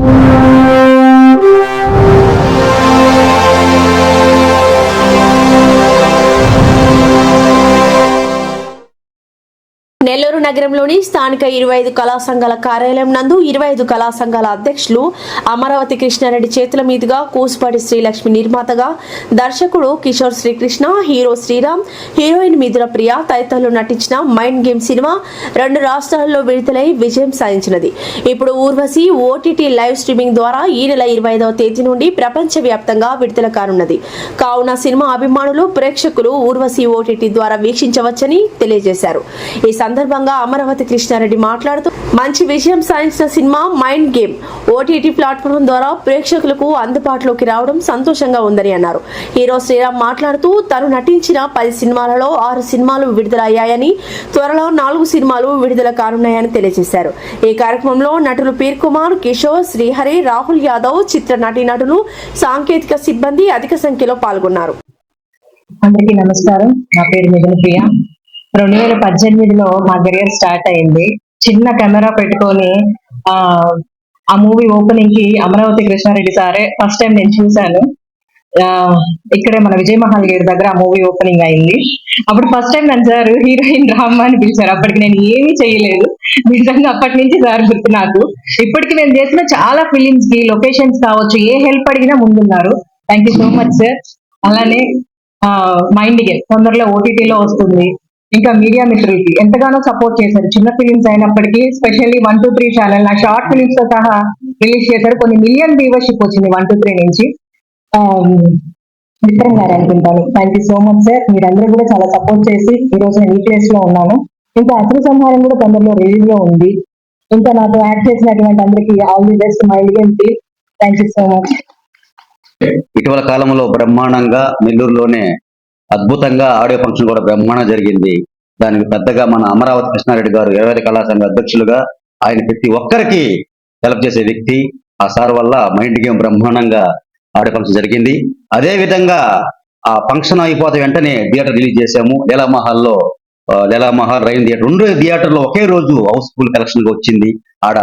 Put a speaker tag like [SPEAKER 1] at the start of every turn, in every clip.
[SPEAKER 1] you. Nellore నగరంలోని స్థానిక ఇరవై ఐదు కళా సంఘాల కార్యాలయం నందు ఇరవై ఐదు కళా సంఘాల అధ్యక్షులు అమరావతి కృష్ణారెడ్డి చేతుల మీదుగా కూసుపాటి శ్రీలక్ష్మి నిర్మాతగా దర్శకుడు కిషోర్ శ్రీకృష్ణ హీరో శ్రీరామ్ హీరోయిన్ మిథున ప్రియ తదితరులు నటించిన మైండ్ గేమ్ సినిమా రెండు రాష్ట్రాల్లో విడుదలై విజయం సాధించినది. ఇప్పుడు ఊర్వశి ఓటీటీ లైవ్ స్ట్రీమింగ్ ద్వారా ఈ నెల ఇరవై ఐదవ తేదీ నుండి ప్రపంచవ్యాప్తంగా విడుదల కానున్నది. కావున సినిమా అభిమానులు ప్రేక్షకులు ఊర్వశి ఓటీటీ ద్వారా వీక్షించవచ్చని తెలియజేశారు. ఈ సందర్భంగా సందర్భంగా అమరావతి కృష్ణారెడ్డి మాట్లాడుతూ మంచి విజయం సాధించిన cinema mind game. OTT platform ద్వారా ప్రేక్షకులకు అందుబాటులోకి రావడం సంతోషంగా ఉందని అన్నారు. హీరో శ్రీరామ్ మాట్లాడుతూ తను నటించిన పది సినిమాలలో ఆరు సినిమాలు విడుదలయ్యాయని త్వరలో నాలుగు సినిమాలు విడుదల కానున్నాయని తెలియజేశారు. ఈ కార్యక్రమంలో నటులు పీర్ కుమార్ కిషోర్ శ్రీహరి రాహుల్ యాదవ్ చిత్ర నటీనటులు సాంకేతిక సిబ్బంది అధిక సంఖ్యలో పాల్గొన్నారు.
[SPEAKER 2] అందరికీ నమస్కారం. నా పేరు మిథున ప్రియ. రెండు వేల పద్దెనిమిదిలో మా కెరియర్ స్టార్ట్ అయింది. చిన్న కెమెరా పెట్టుకొని ఆ ఆ మూవీ ఓపెనింగ్కి అమరావతి కృష్ణారెడ్డి సారే ఫస్ట్ టైం నేను చూశాను. ఆ ఇక్కడే మన విజయ మహల్ గేట్ దగ్గర ఆ మూవీ ఓపెనింగ్ అయింది. అప్పుడు ఫస్ట్ టైం నన్ను సార్ హీరోయిన్ రామ్మ అని పిలిచారు. అప్పటికి నేను ఏమీ చేయలేదు. నిజంగా అప్పటి నుంచి సార్ గుర్తు నాకు. ఇప్పటికి నేను చేసిన చాలా ఫిలిమ్స్కి లొకేషన్స్ కావచ్చు ఏ హెల్ప్ అడిగినా ముందున్నారు. Thank you so much sir అలానే మైండ్ గేమ్ తొందరలో ఓటీటీలో వస్తుంది. ఇంకా మీడియా మిత్రులకి ఎంతగానో సపోర్ట్ చేశారు. చిన్న ఫిలిమ్స్ అయినప్పటికీ specially one two three channel నా షార్ట్ ఫిలిమ్స్తో సహా రిలీజ్ చేశారు. కొన్ని మిలియన్ వ్యూవర్షిప్ వచ్చింది వన్ టూ త్రీ నుంచి. Um, విక్రమ్ గారు అనుకుంటాను. Thank you so much sir మీరందరూ కూడా చాలా సపోర్ట్ చేసి ఈ రోజు నేను ఈ ప్లేస్లో ఉన్నాను. ఇంకా అసలు సంహారం కూడా తొందరలో రిలీజ్లో ఉంది. ఇంకా నాకు యాక్ట్ చేసినటువంటి అందరికీ all the best mind game thank you so much
[SPEAKER 3] ఇటీవల కాలంలో బ్రహ్మాండంగా నెల్లూరులోనే అద్భుతంగా ఆడియో ఫంక్షన్ కూడా బ్రహ్మాండం జరిగింది. దానికి పెద్దగా మన అమరావతి కృష్ణారెడ్డి గారు ఇరవై కళాశాల అధ్యక్షులుగా ఆయన ప్రతి ఒక్కరికి హెల్ప్ చేసే వ్యక్తి. ఆ సార్ వల్ల మైండ్ గేమ్ బ్రహ్మాండంగా ఆడియో ఫంక్షన్ జరిగింది. అదే విధంగా ఆ ఫంక్షన్ అయిపోతే వెంటనే థియేటర్ రిలీజ్ చేశాము. లీలా మహల్లో లీలా మహల్ రైన్ థియేటర్ రెండు థియేటర్లో ఒకే రోజు హౌస్ఫుల్ కలెక్షన్ వచ్చింది. ఆడ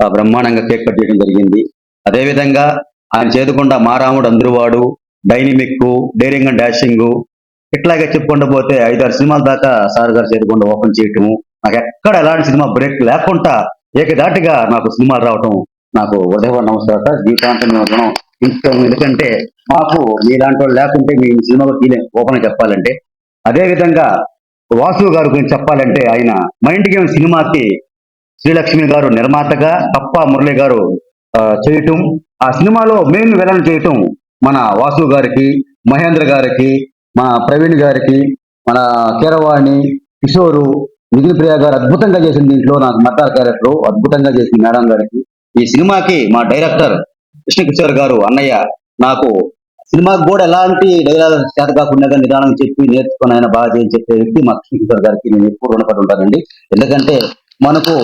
[SPEAKER 3] ఆ, బ్రహ్మాండంగా కేక్ కట్ చేయడం జరిగింది. అదేవిధంగా ఆయన చేతుకుండా మారాముడు అందరువాడు డైనమిక్ డేరింగ్ అండ్ డాషింగ్ ఇట్లాగే చెప్పుకుంటూ పోతే ఐదారు సినిమాల దాకా సార్ గారు చేరుకుండా ఓపెన్ చేయటము నాకు ఎక్కడ ఎలాంటి సినిమా బ్రేక్ లేకుండా ఏకదాటిగా నాకు సినిమాలు రావటం నాకు ఉదయ నమస్కారం సార్ జీవితాంతం రుణం ఎందుకంటే మాకు మీలాంటి వాళ్ళు లేకుంటే మీ సినిమాలో తీనే ఓపెన్ చెప్పాలంటే. అదే విధంగా వాసు గారు గురించి చెప్పాలంటే ఆయన మైండ్ గేమ్ సినిమాకి శ్రీలక్ష్మి గారు నిర్మాతగా తప్ప మురళి గారు చేయటం. ఆ సినిమాలో మెయిన్ విలన్ చేయటం మన వాసు గారికి మహేంద్ర గారికి మన ప్రవీణ్ గారికి మన కీరవాణి కిషోరు మిథున ప్రియ గారు అద్భుతంగా చేసింది దీంట్లో. నాకు మతార్ క్యారెక్టర్ అద్భుతంగా చేసింది మేడం గారికి. ఈ సినిమాకి మా డైరెక్టర్ కృష్ణ కిషోర్ గారు అన్నయ్య నాకు సినిమాకి కూడా ఎలాంటి డైలాగ్ చేత కాకుండా నిదానం చెప్పి నేర్చుకుని ఆయన బాగా చేయని చెప్పే వ్యక్తి మా కృష్ణ కిషోర్ గారికి. నేను ఎప్పుడు రుణపడి ఉంటానండి. ఎందుకంటే మనకు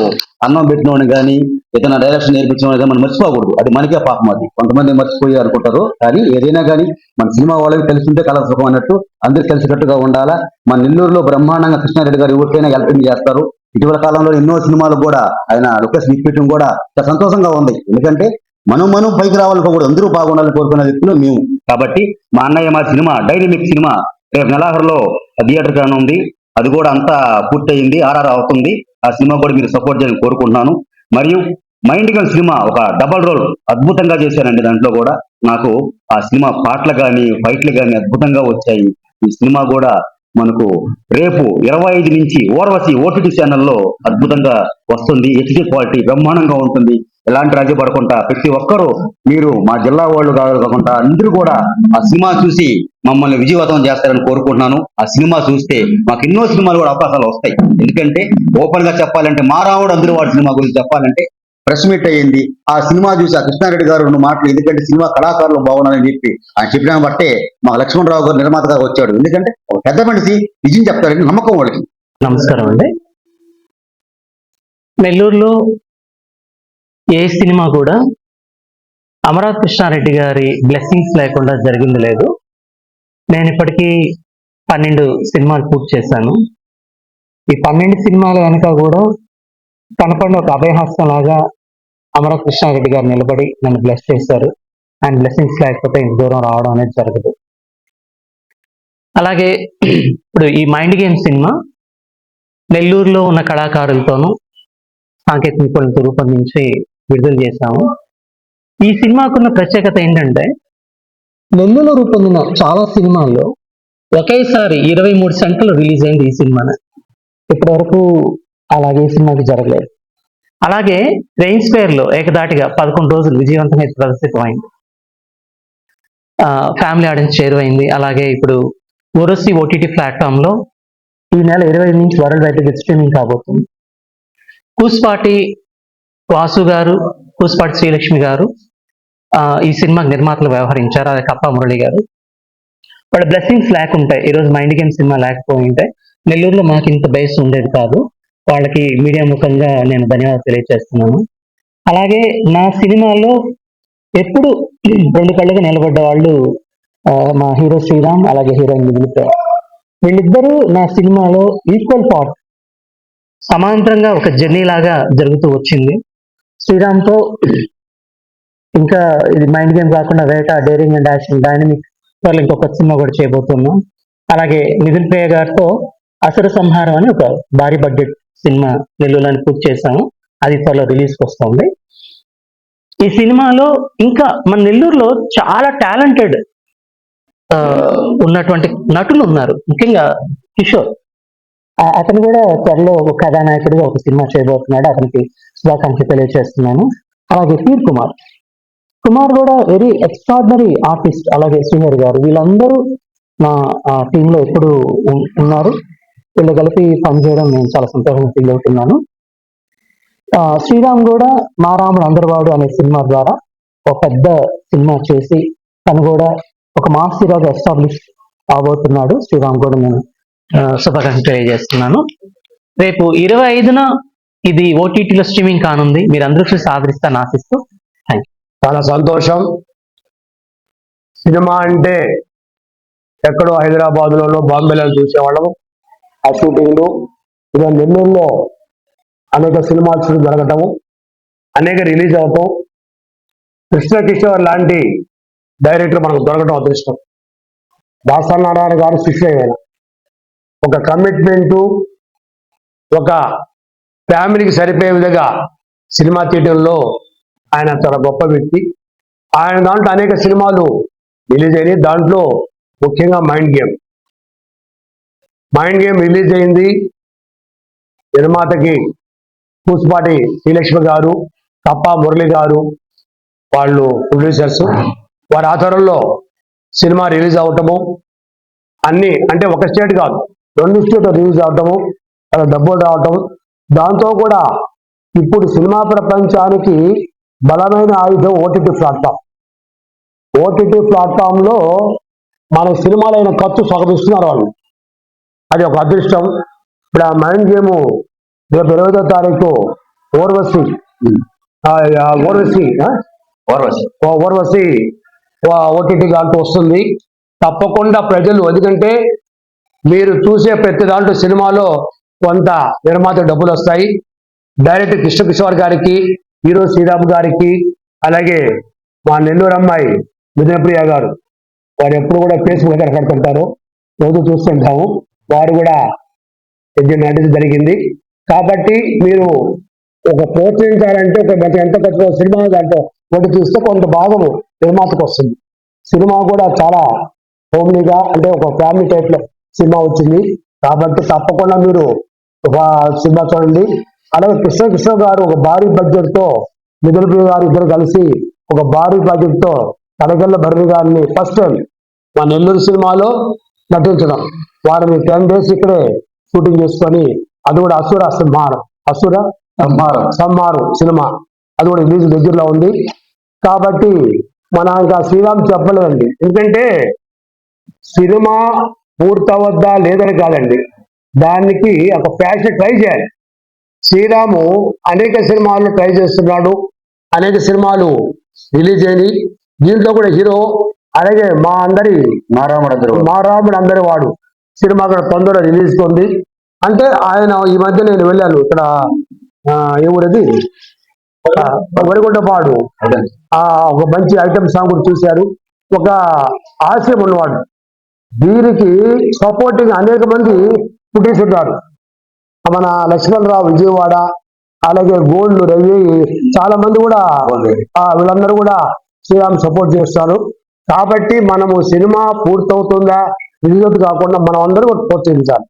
[SPEAKER 3] అన్నం పెట్టినోని కానీ ఏదైనా డైరెక్షన్ నేర్పించిన కానీ మనం మర్చిపోకూడదు. అది మనకే పాపం అది. కొంతమంది మర్చిపోయి అనుకుంటారు. కానీ ఏదైనా కానీ మన సినిమా వాళ్ళకి తెలుసుంటే కళ సుఖం అన్నట్టు అందరికి కలిసికట్టుగా ఉండాలా. మన నెల్లూరులో బ్రహ్మాండంగా కృష్ణారెడ్డి గారు ఎవరికైనా హెల్పింగ్ చేస్తారు. ఇటీవల కాలంలో ఎన్నో సినిమాలు కూడా ఆయన లొకేషన్ ఇప్పించడం కూడా చాలా సంతోషంగా ఉంది. ఎందుకంటే మనం మనం పైకి రావాలనుకోకూడదు. అందరూ బాగుండాలని కోరుకునే వ్యక్తులు మేము. కాబట్టి మా అన్నయ్య మా సినిమా డైనమిక్ సినిమా రేపు నెలాఖరులో థియేటర్ కాను ఉంది అది కూడా అంతా పూర్తయింది. ఆర్ఆర్ అవుతుంది. ఆ సినిమా కూడా మీరు సపోర్ట్ చేయాలని కోరుకుంటున్నాను. మరియు మైండ్ గన్ సినిమా ఒక డబల్ రోల్ అద్భుతంగా చేశానండి దాంట్లో కూడా. నాకు ఆ సినిమా పాటలు కానీ ఫైట్లు కానీ అద్భుతంగా వచ్చాయి. ఈ సినిమా కూడా మనకు రేపు ఇరవై ఐదు నుంచి ఓర్వసి ఓటీటీ ఛానల్లో అద్భుతంగా వస్తుంది. హెచ్డి క్వాలిటీ బ్రహ్మాండంగా ఉంటుంది. ఎలాంటి రాజీ పడకుండా ప్రతి ఒక్కరూ మీరు మా జిల్లా వాళ్ళు కాకుండా అందరూ కూడా ఆ సినిమా చూసి మమ్మల్ని విజయవంతం చేస్తారని కోరుకుంటున్నాను. ఆ సినిమా చూస్తే మాకు ఎన్నో సినిమాలు కూడా అవకాశాలు వస్తాయి. ఎందుకంటే ఓపెన్గా చెప్పాలంటే మారావుడు అందరూ వాడి సినిమా గురించి చెప్పాలంటే ప్రెస్ మీట్ అయ్యింది. ఆ సినిమా చూసి ఆ కృష్ణారెడ్డి గారు రెండు మాటలు ఎందుకంటే సినిమా కళాకారులు బాగున్నారని చెప్పి ఆయన చెప్పిన బట్టే మా లక్ష్మణరావు గారు నిర్మాతగా వచ్చాడు. ఎందుకంటే ఒక పెద్ద మనిషి నిజం చెప్తారని నమ్మకం వాళ్ళకి.
[SPEAKER 4] నమస్కారం అండి. నెల్లూరులో ఏ సినిమా కూడా అమరావతి కృష్ణారెడ్డి గారి బ్లెస్సింగ్స్ లేకుండా జరిగింది లేదు. నేను ఇప్పటికీ పన్నెండు సినిమాలు పూర్తి చేశాను. ఈ పన్నెండు సినిమాల వెనక కూడా కనపడిన ఒక అభయహస్తం లాగా అమర కృష్ణారెడ్డి గారు నిలబడి నన్ను బ్లెస్ చేశారు. అండ్ బ్లెస్సింగ్స్ లేకపోతే ఇంత దూరం రావడం అనేది జరగదు. అలాగే ఇప్పుడు ఈ మైండ్ గేమ్ సినిమా నెల్లూరులో ఉన్న కళాకారులతోనూ సాంకేతిక నిపుణులతో రూపొందించి విడుదల చేశాము. ఈ సినిమాకున్న ప్రత్యేకత ఏంటంటే నెల్లూరులో రూపొందిన చాలా సినిమాల్లో ఒకేసారి ఇరవై మూడు సెంటర్లు రిలీజ్ అయింది ఈ సినిమానే. ఇప్పటి వరకు అలాగే ఈ సినిమాకి జరగలేదు. అలాగే రెయిన్స్ ఫేర్లో ఏకదాటిగా పదకొండు రోజులు విజయవంతంగా ప్రదర్శితమైంది. Family audience చేరువైంది. అలాగే ఇప్పుడు ఓరసి ఓటీటీ ప్లాట్ఫామ్లో ఈ నెల ఇరవై నుంచి వరల్డ్ వైడ్ స్ట్రీమింగ్ కాబోతుంది. కూస్పాటి వాసు గారు కూస్పాటి శ్రీలక్ష్మి గారు ఈ సినిమా నిర్మాతలు వ్యవహరించారు. అది కప్ప మురళి గారు. వాళ్ళ బ్లెస్సింగ్స్ లేకుంటాయి. ఈరోజు మైండ్ గేమ్ సినిమా లేకపోయి ఉంటే నెల్లూరులో మాకు ఇంత బేస్ ఉండేది కాదు. వాళ్ళకి మీడియా ముఖంగా నేను ధన్యవాదాలు తెలియజేస్తున్నాను. అలాగే నా సినిమాలో ఎప్పుడు రెండు కళ్ళగా నిలబడ్డ వాళ్ళు మా హీరో శ్రీరామ్ అలాగే హీరోయిన్ మిగిలితే వీళ్ళిద్దరూ నా సినిమాలో ఈక్వల్ పార్ట్ సమాంతరంగా ఒక జర్నీ లాగా జరుగుతూ వచ్చింది. శ్రీరామ్తో ఇంకా ఇది మైండ్ గేమ్ కాకుండా వేట డేరింగ్ అండ్ యాక్షన్ డైనమిక్ త్వరలో ఇంకొక సినిమా కూడా చేయబోతున్నాం. అలాగే నిధిన్ ప్రియ గారితో అసర సంహారం అని ఒక భారీ బడ్జెట్ సినిమా నెల్లూరులో పూర్తి చేశాము. అది త్వరలో రిలీజ్ వస్తుంది. ఈ సినిమాలో ఇంకా మన నెల్లూరులో చాలా టాలెంటెడ్ ఉన్నటువంటి నటులు ఉన్నారు. ముఖ్యంగా కిషోర్. అతను కూడా త్వరలో ఒక కథానాయకుడిగా ఒక సినిమా చేయబోతున్నాడు. అతనికి శుభాకాంక్షలు తెలియజేస్తున్నాను. అలాగే పీర్ కుమార్. కుమార్ కూడా వెరీ ఎక్స్ట్రాడినరీ ఆర్టిస్ట్ అలాగే శ్రీహరి గారు. వీళ్ళందరూ నా టీంలో ఎప్పుడు ఉన్నారు. వీళ్ళు కలిపి పనిచేయడం నేను చాలా సంతోషంగా ఫీల్ అవుతున్నాను. శ్రీరామ్ కూడా మా రాముడు అందరివాడు అనే సినిమా ద్వారా ఒక పెద్ద సినిమా చేసి తను కూడా ఒక మాస్ హీరోగా ఎస్టాబ్లిష్ అవబోతున్నాడు శ్రీరామ్ కూడా నేను శుభాకాంక్షలు తెలియజేస్తున్నాను. రేపు ఇరవై ఐదున ఇది ఓటీటీలో స్ట్రీమింగ్ కానుంది. మీరు అందరూ చూసి ఆదరిస్తాను ఆశిస్తూ థ్యాంక్
[SPEAKER 5] చాలా సంతోషం. సినిమా అంటే ఎక్కడో హైదరాబాద్ లోనో బాంబేలో చూసేవాళ్ళము. ఆ షూటింగ్లు ఇక నెల్లూరులో అనేక సినిమాలు షూటింగ్ జరగటము అనేక రిలీజ్ అవటం కృష్ణ కిషోర్ లాంటి డైరెక్టర్ మనకు దొరకటం అదృష్టం. దాసనారాయణ గారు శిష్య ఒక కమిట్మెంటు ఒక ఫ్యామిలీకి సరిపోయే విధంగా సినిమా థియేటర్లో ఆయన చాలా గొప్ప వ్యక్తి. ఆయన దాంట్లో అనేక సినిమాలు రిలీజ్ అయినాయి. దాంట్లో ముఖ్యంగా mind game. Mind game release అయింది. నిర్మాతకి కూసుపాటి శ్రీలక్ష్మి గారు తప్ప మురళి గారు వాళ్ళు ప్రొడ్యూసర్స్ వారి ఆధ్వర్యంలో సినిమా రిలీజ్ అవటము. అన్ని అంటే ఒక స్టేట్ కాదు రెండు స్టేట్ రిలీజ్ అవటము. అలా డబ్బులు రావటం. దాంతో కూడా ఇప్పుడు సినిమా ప్రపంచానికి బలమైన ఆయుధం ఓటీటీ ప్లాట్ఫామ్. ఓటీటీ ప్లాట్ఫామ్లో మన సినిమాలైన ఖర్చు సగమిస్తున్నారు వాళ్ళు. అది ఒక అదృష్టం. ఇప్పుడు ఆ మైండ్ గేమ్ రేపు ఇరవై తారీఖు ఓర్వశి. ఓర్వశి
[SPEAKER 3] ఓర్వశి.
[SPEAKER 5] ఓటీటీ దాంట్లో వస్తుంది. తప్పకుండా ప్రజలు ఎందుకంటే మీరు చూసే ప్రతి దాంట్లో సినిమాలో కొంత నిర్మాత డబ్బులు వస్తాయి. డైరెక్ట్ కృష్ణ కిషోర్ గారికి హీరో శ్రీరామ్ గారికి అలాగే మా నెల్లూరు అమ్మాయి మిథునప్రియ గారు. వారు ఎప్పుడు కూడా ఫేస్బుక్ కడుతుంటారు రోజు చూస్తుంటాము వారు కూడా ఇది నటించడం జరిగింది. కాబట్టి మీరు ఒక ప్రోత్సహించాలంటే ఒక మంచి ఎంత ఖర్చు సినిమా దాంట్లో ఒకటి చూస్తే కొంత భాగము నిర్మాతకు వస్తుంది. సినిమా కూడా చాలా హోమ్లీగా అంటే ఒక ఫ్యామిలీ టైప్లో సినిమా వచ్చింది. కాబట్టి తప్పకుండా మీరు సినిమా చూడండి. అలాగే కృష్ణ కృష్ణ గారు ఒక భారీ బడ్జెట్తో మిథునప్రియ గారు ఇద్దరు కలిసి ఒక భారీ బడ్జెట్తో కనగల్ల భరణి గారిని ఫస్ట్ టైం మా నెల్లూరు సినిమాలో నటించడం. వారిని టెన్ డేస్ ఇక్కడే షూటింగ్ చేసుకొని అది కూడా అసుర సంహారం. అసుర
[SPEAKER 3] సంహారం.
[SPEAKER 5] సంహారం సినిమా. అది కూడా రిలీజ్ దగ్గరలో ఉంది. కాబట్టి మన ఇంకా శ్రీరామ్ చెప్పలేదండి. ఎందుకంటే సినిమా పూర్తవద్దా లేదని కాదండి. దానికి ఒక ప్యాషన్ ట్రై చేయాలి. శ్రీరాము అనేక సినిమాలు ట్రై చేస్తున్నాడు. అనేక సినిమాలు రిలీజ్ అయినాయి. దీంట్లో కూడా హీరో అలాగే మా అందరి
[SPEAKER 3] నారాయణ అందరూ
[SPEAKER 5] మా రాముడు అందరి వాడు సినిమా కూడా తొందరగా రిలీజ్ ఉంది అంటే ఆయన ఈ మధ్య నేను వెళ్ళాను ఇక్కడ ఏ ఊరది? వరిగొండపాడు. ఆ ఒక మంచి ఐటమ్ సాంగ్ కూడా చూశారు. ఒక ఆశయం ఉన్నవాడు. దీనికి సపోర్టింగ్ అనేక మంది పుట్టిస్తుంటారు మన లక్ష్మణరావు విజయవాడ అలాగే గోల్డ్ రవి చాలా మంది కూడా ఆ, వీళ్ళందరూ కూడా శ్రీరామ్ సపోర్ట్ చేస్తారు. కాబట్టి మనము సినిమా పూర్తవుతుందా రిలీజ్ కాకుండా మనం అందరూ కూడా ప్రోత్సహించాలి.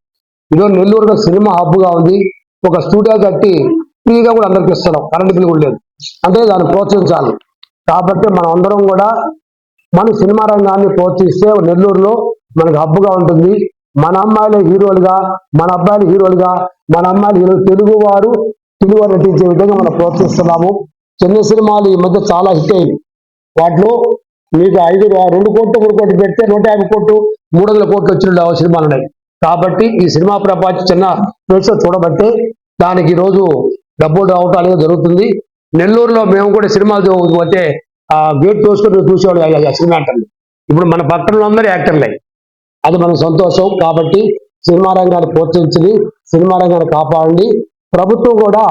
[SPEAKER 5] ఈరోజు నెల్లూరులో సినిమా హబ్గా ఉంది ఒక స్టూడియో కట్టి ఫ్రీగా కూడా అందరికి ఇస్తున్నాం కరెంట్ బిల్ కూడా లేదు. అంటే దాన్ని ప్రోత్సహించాలి. కాబట్టి మనం అందరం కూడా మన సినిమా రంగాన్ని ప్రోత్సహిస్తే నెల్లూరులో మనకు హబ్బుగా ఉంటుంది. మన అమ్మాయిలు హీరోలుగా మన అబ్బాయిలు హీరోలుగా మన అమ్మాయిలు హీరో తెలుగు వారు తెలుగు వారు నటించే విధంగా మనం ప్రోత్సహిస్తున్నాము. చిన్న సినిమాలు ఈ మధ్య చాలా హిట్ అయింది వాటిలో మీకు ఐదు రెండు కోట్లు మూడు కోట్లు పెడితే నూట యాభై కోట్లు మూడు వందల కోట్లు వచ్చిన సినిమాలు ఉన్నాయి. కాబట్టి ఈ సినిమా ప్రపంచ చిన్న ప్రేక్షకులు చూడబట్టే దానికి ఈరోజు డబ్బులు రావటం అనేది జరుగుతుంది. నెల్లూరులో మేము కూడా సినిమాలు పోతే ఆ గేట్ తోసుకొని చూసేవాళ్ళు ఆ సినిమా యాక్టర్లు ఇప్పుడు మన పట్టణంలో అందరూ యాక్టర్లే. అది మన సంతోషం. కాబట్టి సినిమా రంగాన్ని ప్రోత్సహించింది సినిమా రంగాన్ని కాపాడండి. ప్రభుత్వం కూడా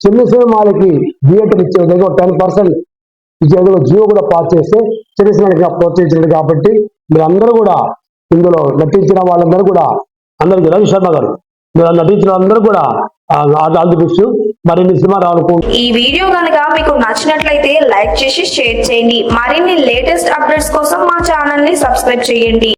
[SPEAKER 5] చిన్న సినిమాలకి థియేటర్ ఇచ్చే విధంగా టెన్ పర్సెంట్ ఇచ్చే విధంగా జియో కూడా పాస్ చేస్తే చిన్న సినిమాలకి ప్రోత్సహించింది కాబట్టి మీరందరూ కూడా ఇందులో నటించిన వాళ్ళందరూ కూడా అందరికీ రవి శర్మ గారు మీరు నటించిన అందరూ కూడా ఆల్ మరిన్ని సినిమా రావాలనుకుంటున్నాను
[SPEAKER 6] ఈ వీడియో కనుక మీకు నచ్చినట్లయితే లైక్ చేసి షేర్ చేయండి. మరిన్ని లేటెస్ట్ అప్డేట్స్ కోసం మా ఛానల్ని సబ్స్క్రైబ్ చేయండి.